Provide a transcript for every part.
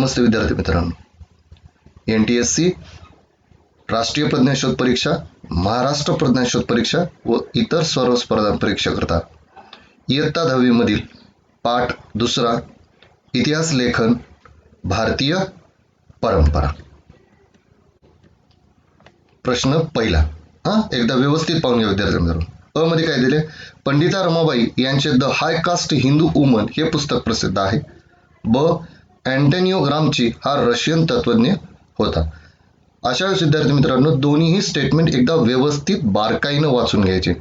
नमस्ते विद्यार्थी मित्रांनो. N T S C राष्ट्रीय प्रज्ञाशोध परीक्षा महाराष्ट्र प्रज्ञाशोध परीक्षा व इतर सर्व स्पर्धा परीक्षेकरता इयत्ता दहावीमधील पाठ दुसरा इतिहास लेखन भारतीय परंपरा. प्रश्न पहिला. हा एकदा व्यवस्थित पाहून घ्या विद्यार्थी मित्रांनो. अ मध्ये काय दिले? पंडिता रमाबाई यांचे the high caste Hindu woman हे पुस्तक प्रसिद्ध आहे. ब अँटेनिओ ग्रामची हा रशियन तत्वज्ञ होता. अशा वेळेस विद्यार्थी मित्रांनो दोन्हीही स्टेटमेंट एकदा व्यवस्थित बारकाईनं वाचून घ्यायचे.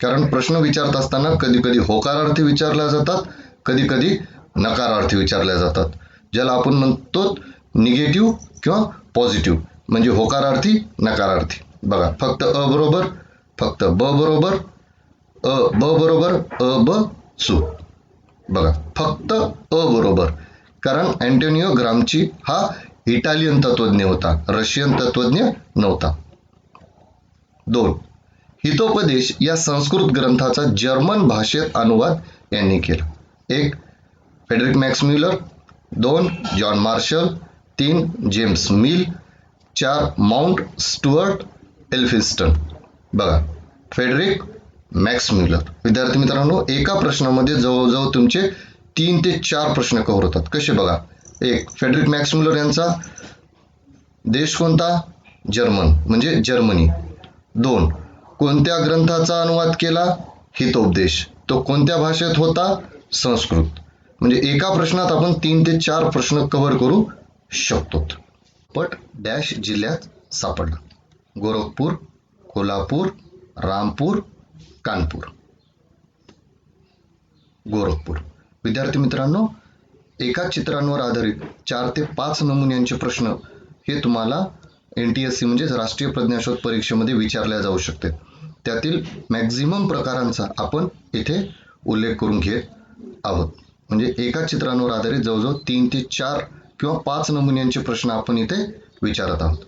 कारण प्रश्न विचारत असताना कधी कधी होकारार्थी विचारल्या जातात कधी कधी नकारार्थी विचारल्या जातात. ज्याला आपण म्हणतो निगेटिव्ह किंवा पॉझिटिव्ह म्हणजे होकारार्थी नकारार्थी. बघा फक्त अ बरोबर फक्त ब बरोबर अ ब बरोबर अ ब सु. बघा फक्त अ बरोबर. कारण अँटोनिओ ग्रामची हा इटालियन तत्वज्ञ होता रशियन तत्वज्ञ नव्हता. दोन हितोपदेश या संस्कृत ग्रंथाचा जर्मन भाषेत अनुवाद यांनी केला. एक फेडरिक मॅक्स म्युलर दोन जॉन मार्शल तीन जेम्स मिल चार माउंट स्टुअर्ट एल्फिस्टन बघा फेडरिक मॅक्स म्युलर विद्यार्थी मित्रांनो एका प्रश्नामध्ये जवळजवळ तुमचे तीन ते चार प्रश्न कव्हर होतात. कसे बघा? एक फेडरिक मॅक्स यांचा देश कोणता? जर्मन म्हणजे जर्मनी. दोन कोणत्या ग्रंथाचा अनुवाद केला? हितोपदेश. तो कोणत्या भाषेत होता? संस्कृत. म्हणजे एका प्रश्नात आपण तीन ते चार प्रश्न कव्हर करू शकतो. पट डॅश जिल्ह्यात सापडला. गोरखपूर कोल्हापूर रामपूर कानपूर. गोरखपूर. विद्यार्थी मित्रांनो एका चित्रांवर आधारित चार ते पाच नमुन्यांचे प्रश्न हे तुम्हाला एन टी एस सी म्हणजेच राष्ट्रीय प्रज्ञाशोध परीक्षेमध्ये विचारल्या जाऊ शकते. त्यातील मॅक्झिमम प्रकारांचा आपण इथे उल्लेख करून घेत आहोत. म्हणजे एका चित्रांवर आधारित जवळजवळ तीन ते चार किंवा पाच नमुन्यांचे प्रश्न आपण इथे विचारत आहोत.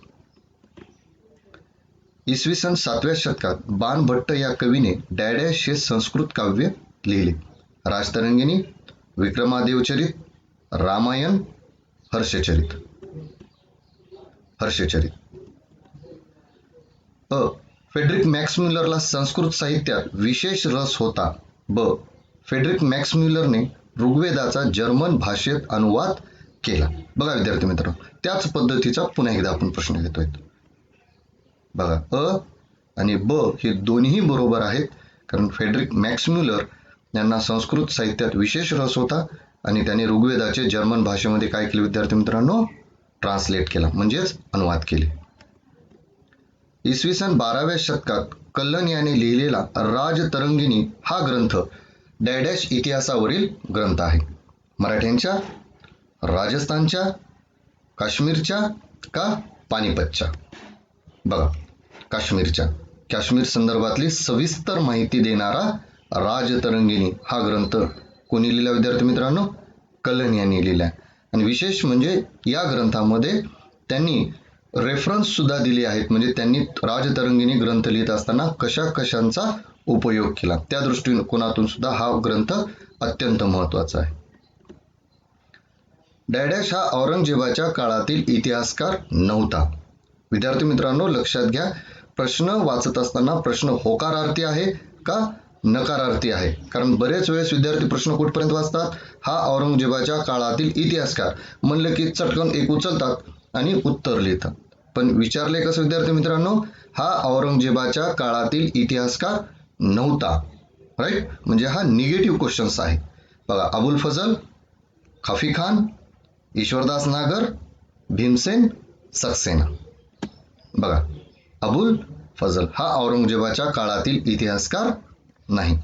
इसवी सन सातव्या शतकात बाणभट्ट या कवीने डॅडॅश हे संस्कृत काव्य लिहिले. राजतरंगिणी विक्रमादेवचरित रामायण हर्षचरित. हर्षचरित. अ. फेडरिक मॅक्सम्युलरला संस्कृत साहित्यात विशेष रस होता. ब. फेडरिक मॅक्सम्युलरने ऋग्वेदाचा जर्मन भाषेत अनुवाद केला. बघा विद्यार्थी मित्र त्याच पद्धतीचा पुन्हा एकदा आपण प्रश्न घेतोय. बघा अ आणि ब हे दोन्ही बरोबर आहेत कारण फेडरिक मॅक्स यांना संस्कृत साहित्यात विशेष रस होता आणि त्यांनी ऋग्वेदाचे जर्मन भाषेमध्ये काय केले विद्यार्थी मित्रांनो? ट्रान्सलेट केला. म्हणजेच अनुवाद केले. इसवी सन बाराव्या शतकात कल्लन याने लिहिलेला राजतरंगिणी हा ग्रंथ डॅडॅश इतिहासावरील ग्रंथ आहे. मराठ्यांच्या राजस्थानच्या काश्मीरच्या का पानिपतच्या? बघा काश्मीरच्या. काश्मीर संदर्भातली सविस्तर माहिती देणारा राजतरंगिणी हा ग्रंथ कोणी लिहिला विद्यार्थी मित्रांनो? कलन यांनी लिहिला आणि विशेष म्हणजे या ग्रंथामध्ये त्यांनी रेफरन्स सुद्धा दिले आहेत. म्हणजे त्यांनी राजतरंगिणी ग्रंथ लिहित असताना कशा कशांचा उपयोग केला. त्या दृष्टिकोनातून सुद्धा हा ग्रंथ अत्यंत महत्त्वाचा आहे. डॅडॅश हा औरंगजेबाच्या काळातील इतिहासकार नव्हता. विद्यार्थी मित्रांनो लक्षात घ्या प्रश्न वाचत असताना प्रश्न होकारार्थी आहे का नकारार्थी आहे. कारण बरेच वेळेस विद्यार्थी प्रश्न कुठपर्यंत वाचतात? हा औरंगजेबाच्या काळातील इतिहासकार म्हणलं की चटकन एक उचलतात आणि उत्तर लिहितात. पण विचारले कसं विद्यार्थी मित्रांनो हा औरंगजेबाच्या काळातील इतिहासकार नव्हता. राईट म्हणजे हा निगेटिव्ह क्वेश्चन्स आहे. बघा अबुल फजल खफी खान ईश्वरदास नागर भीमसेन सक्सेना. बघा अबुल फजल हा औरंगजेबाच्या काळातील इतिहासकार नाही.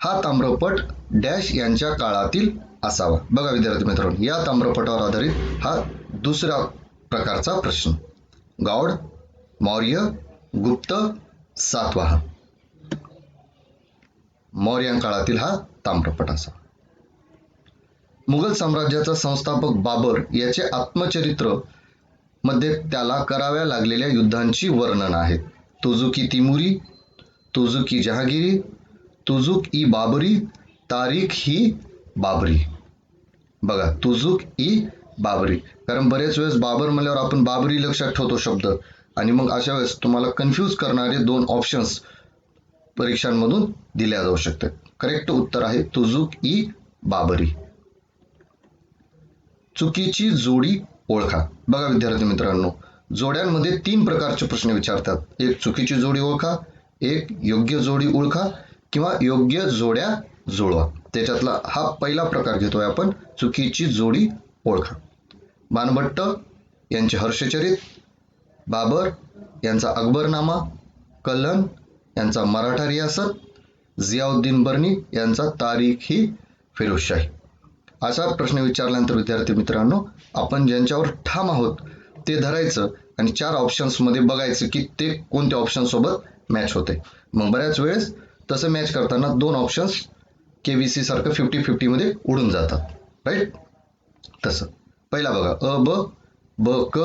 हा ताम्रपट डॅश यांच्या काळातील असावा. बघा विद्यार्थी मित्रांनो या ताम्रपटावर आधारित हा दुसरा प्रकारचा प्रश्न. गौड मौर्य गुप्त सातवाहन मौर्य काळातील हा ताम्रपट असा मुघल साम्राज्याचा संस्थापक बाबर याचे आत्मचरित्रमध्ये त्याला कराव्या लागलेल्या युद्धांची वर्णन आहेत. तुजुकी तिमुरी तुझुक तुजुकी जहागिरी तुझुक ई बाबरी तारीख ही बाबरी। बघा तुझुक ई बाबरी। कारण बरेच वेळेस बाबर म्हणल्यावर आपण बाबरी लक्षात ठेवतो शब्द. आणि मग अशा वेळेस तुम्हाला कन्फ्यूज करणारे दोन ऑप्शन्स परीक्षांमधून दिल्या जाऊ शकतात. करेक्ट उत्तर आहे तुझुक ई बाबरी. चुकीची जोडी ओळखा. बघा विद्यार्थी मित्रांनो जोड्यांमध्ये तीन प्रकारचे प्रश्न विचारतात. एक चुकीची जोडी ओळखा एक योग्य जोडी ओळखा किंवा योग्य जोड्या जुळवा. त्याच्यातला हा पहिला प्रकार घेतोय आपण चुकीची जोडी ओळखा. बाणभट्ट यांचे हर्षचरित बाबर यांचा अकबरनामा कलन यांचा मराठा रियासत जियाउद्दीन बर्नी यांचा तारीख ही फिरोजशाही. असा प्रश्न विचारल्यानंतर विद्यार्थी मित्रांनो आपण ज्यांच्यावर ठाम आहोत ते धरायचं आणि चार ऑप्शन्समध्ये बघायचं की ते कोणत्या ऑप्शनसोबत सोबत मॅच होते. मग बऱ्याच वेळेस तसं मॅच करताना दोन ऑप्शन्स के व्ही सी सारखं फिफ्टी फिफ्टीमध्ये उडून जातात. राईट तसं. पहिला बघा अ ब ब क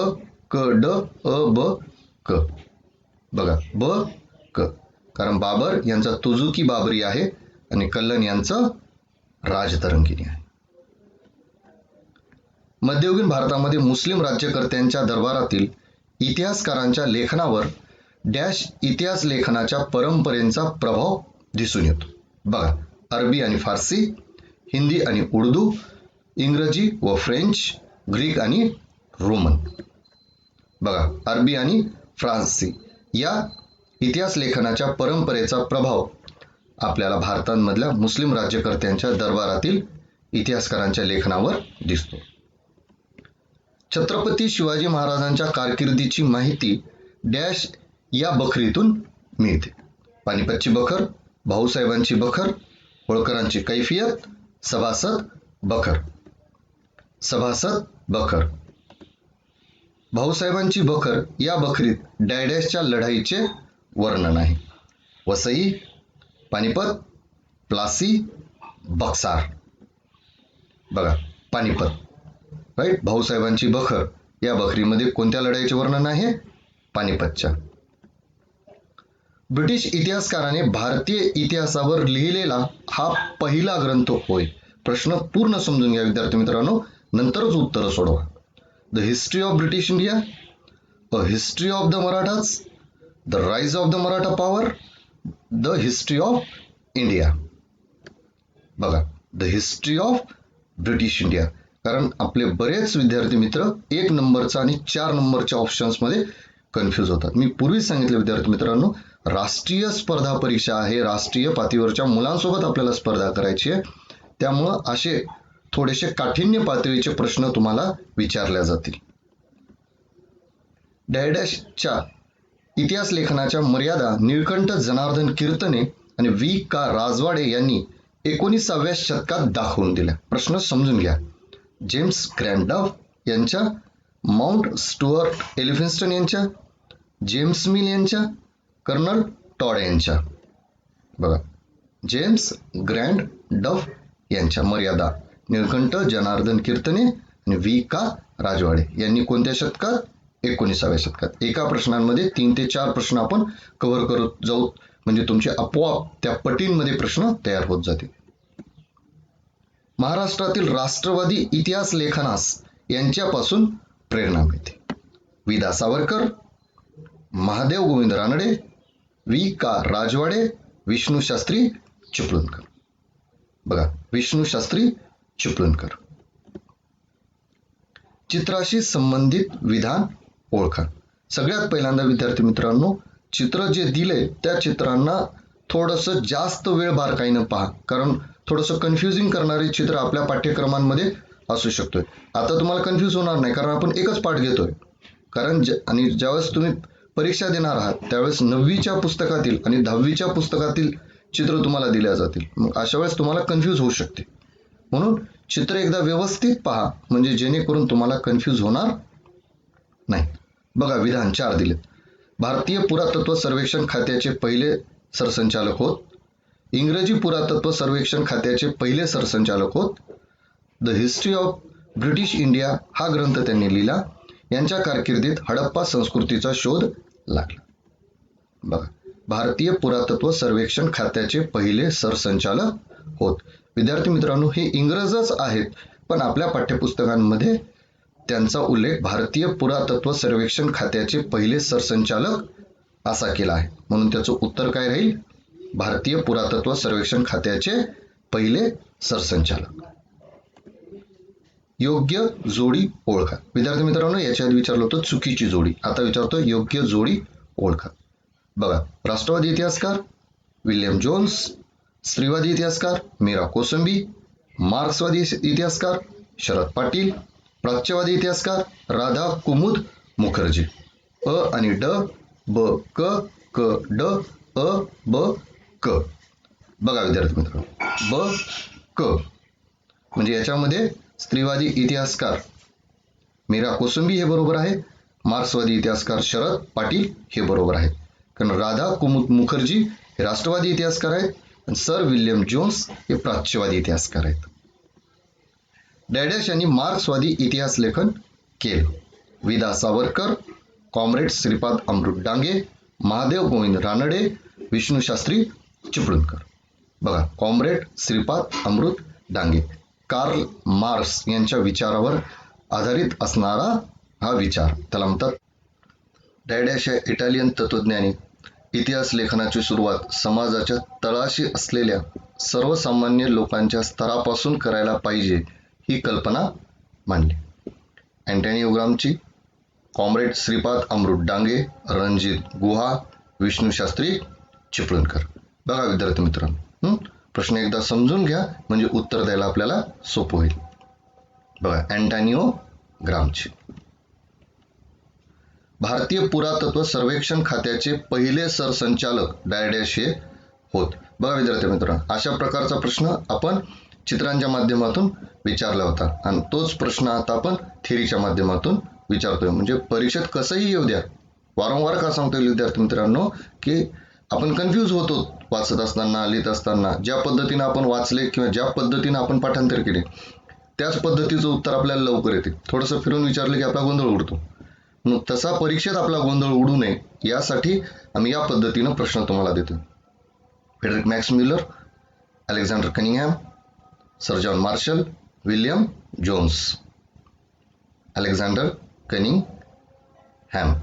क ड अ ब क. बघा ब क. कारण बाबर यांचा तुजुकी बाबरी आहे आणि कल्लन यांचं राजतरंगिणी आहे. मध्ययुगीन भारतामध्ये मुस्लिम राज्यकर्त्यांच्या दरबारातील इतिहासकारांच्या लेखनावर डॅश इतिहास लेखनाच्या परंपरेचा प्रभाव दिसून येतो. बघा अरबी आणि फारसी हिंदी आणि उर्दू इंग्रजी व फ्रेंच ग्रीक आणि रोमन. बघा अरबी आणि फ्रान्सी या इतिहास लेखनाच्या परंपरेचा प्रभाव आपल्याला भारतामधल्या मुस्लिम राज्यकर्त्यांच्या दरबारातील इतिहासकारांच्या लेखनावर दिसतो. छत्रपती शिवाजी महाराजांच्या कारकिर्दीची माहिती डॅश या बखरीतून मिळते. पानिपतची बखर भाऊसाहेबांची बखर होळकरांची कैफियत सभासद बखर. सभासद बखर. भाऊसाहेबांची बखर या बखरीत डॅडॅशच्या लढाईचे वर्णन आहे. वसई पानिपत प्लासी बक्सार. बघा पानिपत. राईट भाऊसाहेबांची बखर या बखरीमध्ये कोणत्या लढाईचे वर्णन आहे? पानिपतच्या. ब्रिटिश इतिहासकाराने भारतीय इतिहासावर लिहिलेला हा पहिला ग्रंथ. होय. प्रश्न पूर्ण समजून घ्या विद्यार्थी मित्रांनो. नंतरच उत्तर सोडवा. The history of British India a history of the Marathas the rise of the Maratha power the history of India बघा the history of British India कारण आपले बरेच विद्यार्थी मित्र एक नंबरचा आणि चार नंबरच्या ऑप्शन्समध्ये कन्फ्यूज होतात. मी पूर्वी सांगितले विद्यार्थी मित्रांनो राष्ट्रीय स्पर्धा परीक्षा आहे. राष्ट्रीय पातळीवरच्या मुलांसोबत आपल्याला स्पर्धा करायची आहे. त्यामुळं असे थोडेसे काठिण्य पातळीचे प्रश्न तुम्हाला विचारल्या जातील. डॅडॅशच्या इतिहास लेखनाच्या मर्यादा निळकंठ जनार्दन कीर्तने आणि व्ही का राजवाडे यांनी एकोणीसाव्या शतकात दाखवून दिल्या. प्रश्न समजून घ्या. जेम्स ग्रँडॉफ यांच्या माउंट स्टुअर्ट एलिफिन्स्टन यांच्या जेम्स मिल यांच्या कर्नल टॉड यांच्या. बघा जेम्स ग्रँड डफ यांच्या मर्यादा निळकंठ जनार्दन कीर्तने आणि व्ही का राजवाडे यांनी कोणत्या शतकात? एकोणीसाव्या शतकात. एका प्रश्नांमध्ये तीन ते चार प्रश्न आपण कव्हर करत जाऊ. म्हणजे तुमचे आपोआप त्या पटींमध्ये प्रश्न तयार होत जातील. महाराष्ट्रातील राष्ट्रवादी इतिहास लेखनास यांच्यापासून प्रेरणा मिळते. V D Savarkar Mahadev Govind Ranade V K Rajwade Vishnu Shastri Chiplunkar. बघा विष्णू शास्त्री चिपळूणकर. चित्राशी संबंधित विधान ओळखा. सगळ्यात पहिल्यांदा विद्यार्थी मित्रांनो चित्र जे दिले त्या चित्रांना थोडंसं जास्त वेळ बारकाईनं पहा. कारण थोडंसं कन्फ्युजिंग करणारे चित्र आपल्या पाठ्यक्रमांमध्ये असू शकतोय. आता तुम्हाला कन्फ्यूज होणार नाही कारण आपण एकच पाठ घेतोय. कारण ज- आणि ज्यावेळेस तुम्ही परीक्षा देणार आहात त्यावेळेस नववीच्या पुस्तकातील आणि दहावीच्या पुस्तकातील चित्र तुम्हाला दिल्या जातील. मग अशा वेळेस तुम्हाला कन्फ्यूज होऊ शकते. म्हणून चित्र एकदा व्यवस्थित पहा म्हणजे जेणेकरून तुम्हाला कन्फ्यूज होणार नाही. बघा विधान चार दिले. भारतीय पुरातत्व सर्वेक्षण खात्याचे पहिले सरसंचालक होत. इंग्रजी पुरातत्व सर्वेक्षण खात्याचे पहिले सरसंचालक होत. The history of British India हा ग्रंथ त्यांनी लिहिला. यांच्या कारकिर्दीत हडप्पा संस्कृतीचा शोध लागला. बघा. भारतीय पुरातत्व सर्वेक्षण खात्याचे पहिले सरसंचालक होत. विद्यार्थी मित्रांनो हे इंग्रजच आहेत पण आपल्या पाठ्यपुस्तकांमध्ये त्यांचा उल्लेख भारतीय पुरातत्व सर्वेक्षण खात्याचे पहिले सरसंचालक असा केला आहे. म्हणून त्याचं उत्तर काय राहील? भारतीय पुरातत्व सर्वेक्षण खात्याचे पहिले सरसंचालक. योग्य जोडी ओळखा. विद्यार्थी मित्रांनो याच्या आधी विचारलं होतं चुकीची जोडी. आता विचारतो योग्य जोडी ओळखा. बघा राष्ट्रवादी इतिहासकार विल्यम जोन्स स्त्रीवादी इतिहासकार मीरा कोसंबी मार्क्सवादी इतिहासकार शरद पाटील प्राच्यवादी इतिहासकार राधा कुमुद मुखर्जी. अ आणि ड ब क क ड अ ब क. बघा विद्यार्थी मित्रांनो ब क. म्हणजे याच्यामध्ये स्त्रीवादी इतिहासकार मीरा कोसुंबी हे बरोबर आहे मार्क्सवादी इतिहासकार शरद पाटील हे बरोबर आहे कारण राधा कुमुद मुखर्जी हे राष्ट्रवादी इतिहासकार आहेत आणि सर विल्यम जोन्स हे प्राच्यवादी इतिहासकार आहेत. डॅडॅश यांनी मार्क्सवादी इतिहास लेखन केलं. V D Savarkar comrade Shripad Amrit Dange Mahadev Govind Ranade Vishnu Shastri Chiplunkar. बघा comrade Shripad Amrit Dange. Karl Marx यांच्या विचारावर आधारित असणारा हा विचार. त्याला म्हणतात डॅडॅश या इटालियन तत्वज्ञानी इतिहास लेखनाची सुरुवात समाजाच्या तळाशी असलेल्या सर्वसामान्य लोकांच्या स्तरापासून करायला पाहिजे ही कल्पना मांडली अँटॅनिओग्रामची कॉम्रेड श्रीपाद अमृत डांगे रणजित गुहा विष्णू शास्त्री चिपळूणकर. बघा विद्यार्थी मित्रांनो प्रश्न एकदा समजून घ्या म्हणजे उत्तर द्यायला आपल्याला सोपं होईल. बघा अँटॅनिओ ग्रामची. भारतीय पुरातत्व सर्वेक्षण खात्याचे पहिले सरसंचालक डायडॅशे होत. बघा विद्यार्थी मित्र अशा प्रकारचा प्रश्न आपण चित्रांच्या माध्यमातून विचारला होता. आणि तोच प्रश्न आता आपण थेरीच्या माध्यमातून विचारतोय. म्हणजे परीक्षेत कसंही येऊ द्या. वारंवार का सांगतोय विद्यार्थी मित्रांनो की आपण कन्फ्यूज होतो. वाचत असताना लिहित असताना ज्या पद्धतीने आपण वाचले किंवा ज्या पद्धतीने आपण पाठांतर केले त्याच पद्धतीचं उत्तर आपल्याला लवकर येते. थोडंसं फिरून विचारलं की आपला गोंधळ उडतो. मग तसा परीक्षेत आपला गोंधळ उडू नये यासाठी आम्ही या पद्धतीनं प्रश्न तुम्हाला देतो. Friedrich Max Muller Alexander Cunningham sir John Marshall William Jones Alexander Cunningham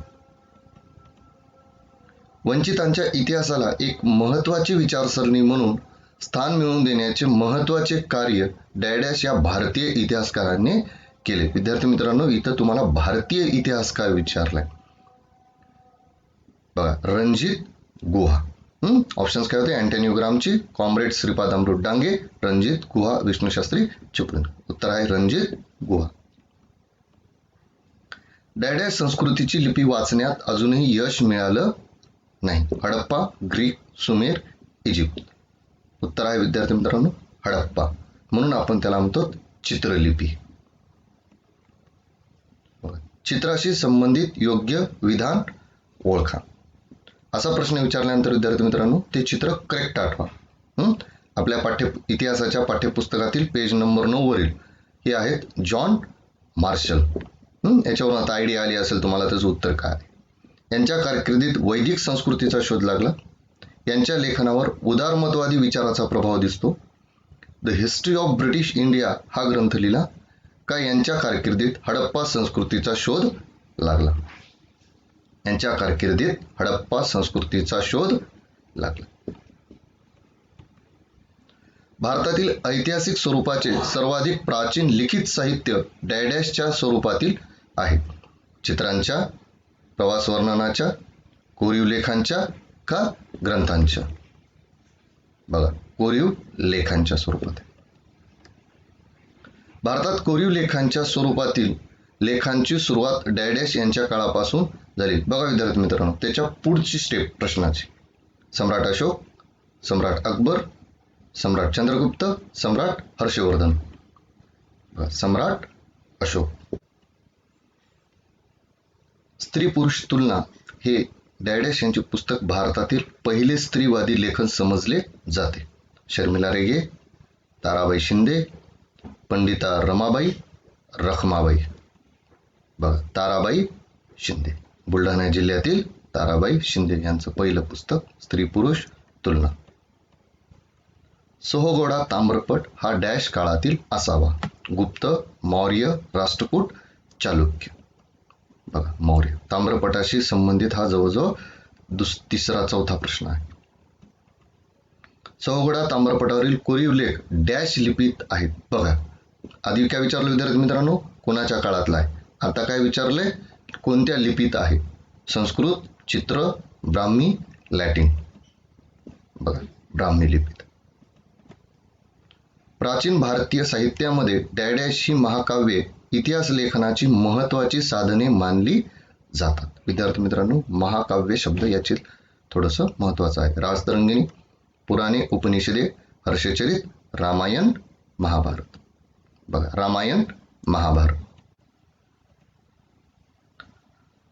वंचितांच्या इतिहासाला एक महत्वाची विचारसरणी म्हणून स्थान मिळवून देण्याचे महत्त्वाचे कार्य डॅडॅश या भारतीय इतिहासकारांनी केले. विद्यार्थी मित्रांनो इथं तुम्हाला भारतीय इतिहासकार विचारलाय? बघा रणजित गुहा. ऑप्शन्स काय होते? अँटोनिओग्रामची कॉम्रेड श्रीपाद अमृत डांगे रणजित गुहा विष्णूशास्त्री चिपळूण उत्तर आहे रणजित गुहा. डॅडॅश संस्कृतीची लिपी वाचण्यात अजूनही यश मिळालं नाही. Harappa Greek Sumer Egypt. उत्तर आहे विद्यार्थी मित्रांनो हडप्पा. म्हणून आपण त्याला म्हणतो चित्रलिपी. चित्राशी संबंधित योग्य विधान ओळखा. असा प्रश्न विचारल्यानंतर विद्यार्थी मित्रांनो ते चित्र करेक्ट आठवा. आपल्या पाठ्य इतिहासाच्या पाठ्यपुस्तकातील पेज नंबर नऊवरील हे आहेत जॉन मार्शल. याच्यावरून आता आयडिया आली असेल तुम्हाला त्याचं उत्तर काय यांच्या कारकिर्दीत वैदिक संस्कृतीचा शोध लागला. यांच्या लेखनावर उदारमतवादी विचाराचा प्रभाव दिसतो. The history of British India हा ग्रंथ लिहिला का यांच्या कारकिर्दीत हडप्पा संस्कृतीचा शोध लागला. यांच्या कारकिर्दीत हडप्पा संस्कृतीचा शोध लागला. भारतातील ऐतिहासिक स्वरूपाचे सर्वाधिक प्राचीन लिखित साहित्य डॅडॅशच्या स्वरूपातील आहे. चित्रांच्या प्रवास वर्णनाच्या कोरीव लेखांच्या का ग्रंथांच्या? बघा कोरीव लेखांच्या स्वरूपात. भारतात कोरीव लेखांच्या स्वरूपातील लेखांची सुरुवात डॅडॅश यांच्या काळापासून झाली. बघा विद्यार्थी मित्रांनो त्याच्या पुढची स्टेप प्रश्नाची. सम्राट अशोक सम्राट अकबर सम्राट चंद्रगुप्त सम्राट हर्षवर्धन. सम्राट अशोक. स्त्री पुरुष तुलना हे डॅडॅश यांचे पुस्तक भारतातील पहिले स्त्रीवादी लेखन समजले जाते. शर्मिला रेगे ताराबाई शिंदे पंडिता रमाबाई रखमाबाई. बघा ताराबाई शिंदे. बुलढाणा जिल्ह्यातील ताराबाई शिंदे यांचं पहिलं पुस्तक स्त्री पुरुष तुलना. सोहगोडा ताम्रपट हा डॅश काळातील असावा. गुप्त मौर्य राष्ट्रकूट चालुक्य. बघा मौर्य. ताम्रपटाशी संबंधित हा जवळजवळ दुस तिसरा चौथा प्रश्न आहे. चौघडा ताम्रपटावरील कोरीव लेख डॅश लिपीत आहेत. बघा आधी काय विचारलं विद्यार्थी मित्रांनो? कोणाच्या काळातला आहे? आता काय विचारले? कोणत्या लिपीत आहे? संस्कृत चित्र ब्राह्मी लॅटिन. बघा ब्राह्मी लिपीत. प्राचीन भारतीय साहित्यामध्ये डॅडॅश ही महाकाव्ये इतिहास लेखनाची महत्वाची साधने मानली जातात. विद्यार्थी मित्रांनो महाकाव्य शब्द याचे थोडंसं महत्वाचं आहे. राजतरंगिणी पुराणे उपनिषदे हर्षचरित रामायण महाभारत. बघा रामायण महाभारत.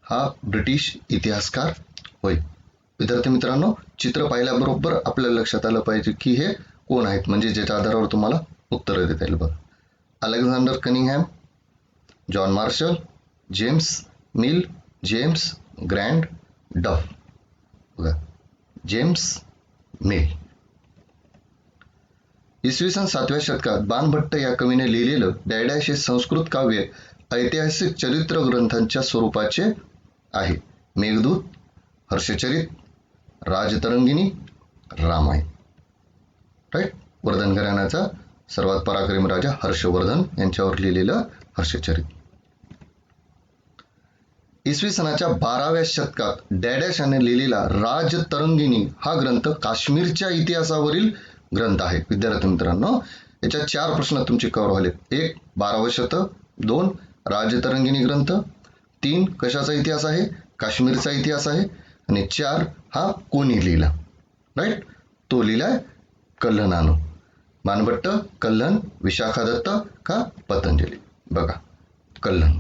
हा ब्रिटिश इतिहासकार होय. विद्यार्थी मित्रांनो चित्र पाहिल्याबरोबर आपल्याला लक्षात आलं पाहिजे की हे कोण आहेत? म्हणजे ज्याच्या आधारावर तुम्हाला उत्तरं देता येईल. बघा Alexander Cunningham John Marshall James Mill James Grant Duff. बघा जेम्स मिल इसवी सन सातव्या शतकात बाणभट्ट या कवीने लिहिलेलं डॅडॅश हे संस्कृत काव्य ऐतिहासिक चरित्र ग्रंथांच्या स्वरूपाचे आहे. मेघदूत हर्षचरित राजतरंगिणी रामायण. राईट वर्धन घराण्याचा सर्वात पराक्रमी राजा हर्षवर्धन यांच्यावर लिहिलेलं हर्षचरित. इसवी सनाच्या बाराव्या शतकात डॅडॅश याने लिहिलेला राजतरंगिणी हा ग्रंथ काश्मीरच्या इतिहासावरील ग्रंथ आहे. विद्यार्थी मित्रांनो याच्यात चार प्रश्न तुमचे कव्हर व्हाले एक बारावं शतक. दोन राजतरंगिणी ग्रंथ. तीन कशाचा इतिहास आहे? काश्मीरचा इतिहास आहे. आणि चार हा कोणी लिहिला? राईट तो लिहिलाय कल्हणानं बाणभट्ट कल्हण विशाखा दत्त का पतंजली? बघा कल्हण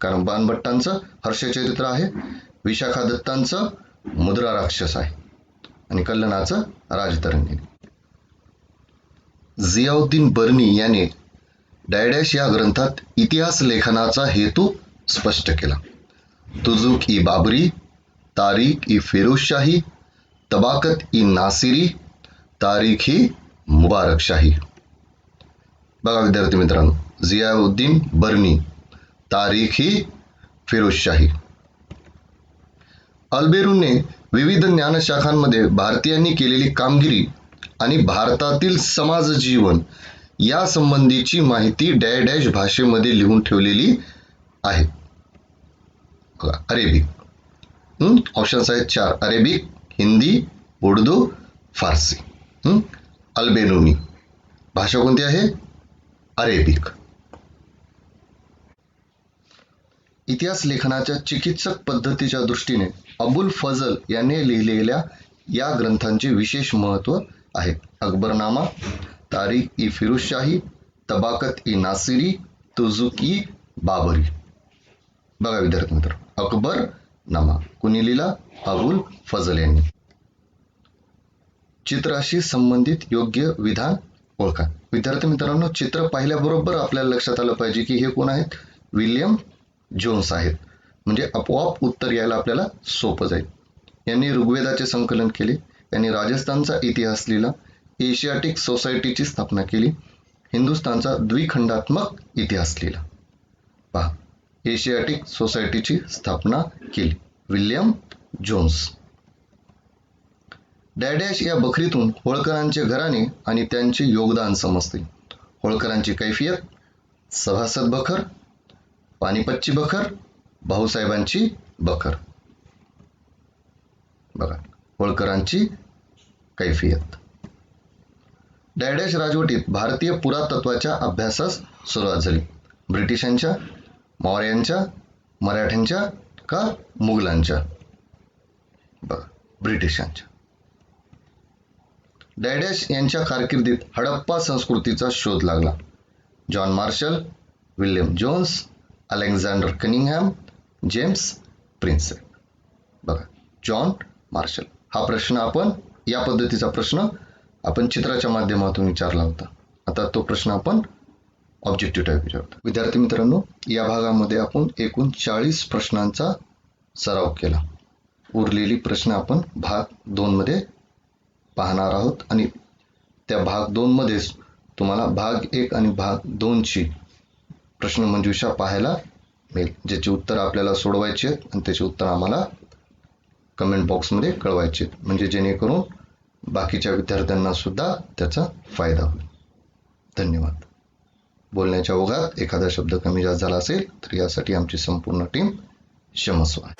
कारण बाणभट्टांचं हर्षचरित्र आहे विशाखा दत्तांचं मुद्रा राक्षस आहे आणि कल्हणाचं राजतरंगिणी. जियाउद्दीन बर्नी याने डायडॅश या ग्रंथात इतिहास लेखनाचा हेतू स्पष्ट केला. तुजुक ई बाबरी तारीख ई फिरोजशाही तबाकत ई नासिरी तारीख ही मुबारकशाही. बघा विद्यार्थी मित्रांनो जियाउद्दीन बर्नी तारीख ही फिरोजशाही. अल्बेरूने विविध ज्ञानशाखांमध्ये भारतीयांनी केलेली कामगिरी आणि भारतातील समाज जीवन या संबंधीची माहिती डॅ डॅश भाषेमध्ये लिहून ठेवलेली आहे. अरेबिक. ऑप्शन्स आहेत चार. अरेबिक हिंदी उर्दू फारसी. अल्बेनुनी भाषा कोणती आहे? अरेबिक. इतिहास लेखनाच्या चिकित्सक पद्धतीच्या दृष्टीने अबुल फजल याने लिहिलेल्या या ग्रंथांचे विशेष महत्त्व आहे. Akbarnama Tarikh E Firozshahi Tabaqat E Nasiri Tuzuk i Baburi. बघा विद्यार्थी मित्र अकबर नामा कुणी लिहिला? अबुल फजल यांनी. चित्राशी संबंधित योग्य विधान ओळखा. विद्यार्थी मित्रांनो चित्र पाहिल्याबरोबर आपल्याला लक्षात आलं पाहिजे की हे कोण आहेत? विल्यम जोन्स आहेत. म्हणजे आपोआप उत्तर यायला आपल्याला सोपं जाईल. यांनी ऋग्वेदाचे संकलन केले. यांनी राजस्थानचा इतिहास लिहिला. एशियाटिक सोसायटीची स्थापना केली. हिंदुस्थानचा द्विखंडात्मक इतिहास लिहिला. पहा. एशियाटिक सोसायटीची स्थापना केली. William Johne's. डॅडॅश या बखरीतून होळकरांचे घराणे आणि त्यांचे योगदान समजते. होळकरांची कैफियत सभासद बखर पानिपतची बखर भाऊसाहेबांची बखर. बघा होळकरांची कैफियत. डॅडॅश राजवटीत भारतीय पुरातत्वाच्या अभ्यासास सुरुवात झाली. ब्रिटिशांच्या मौर्यांच्या मराठ्यांच्या का मुघलांच्या? बघा ब्रिटिशांच्या. डॅडॅश यांच्या कारकिर्दीत हडप्पा संस्कृतीचा शोध लागला. John Marshall William Jones Alexander Cunningham James Prinsep बघा जॉन मार्शल. हा प्रश्न आपण या पद्धतीचा प्रश्न आपण चित्राच्या माध्यमातून विचारला होता. आता तो प्रश्न आपण ऑब्जेक्टिव्ह टाईप विचारतो. विद्यार्थी मित्रांनो या भागामध्ये आपण एकूण चाळीस प्रश्नांचा सराव केला. उरलेली प्रश्न आपण भाग दोनमध्ये पाहणार आहोत. आणि त्या भाग दोनमध्येच तुम्हाला भाग एक आणि भाग दोनची प्रश्नमंजुषा पाहायला मिळेल. ज्याची उत्तर आपल्याला सोडवायची आहेत आणि त्याची उत्तर आम्हाला कमेंट बॉक्समध्ये कळवायचे आहेत. म्हणजे जेणेकरून बाकीच्या विद्यार्थ्यांना सुद्धा त्याचा फायदा होईल. धन्यवाद. बोलण्याच्या ओघात एखादा शब्द कमी जास्त झाला असेल तर यासाठी आमची संपूर्ण टीम क्षमस्व आहे.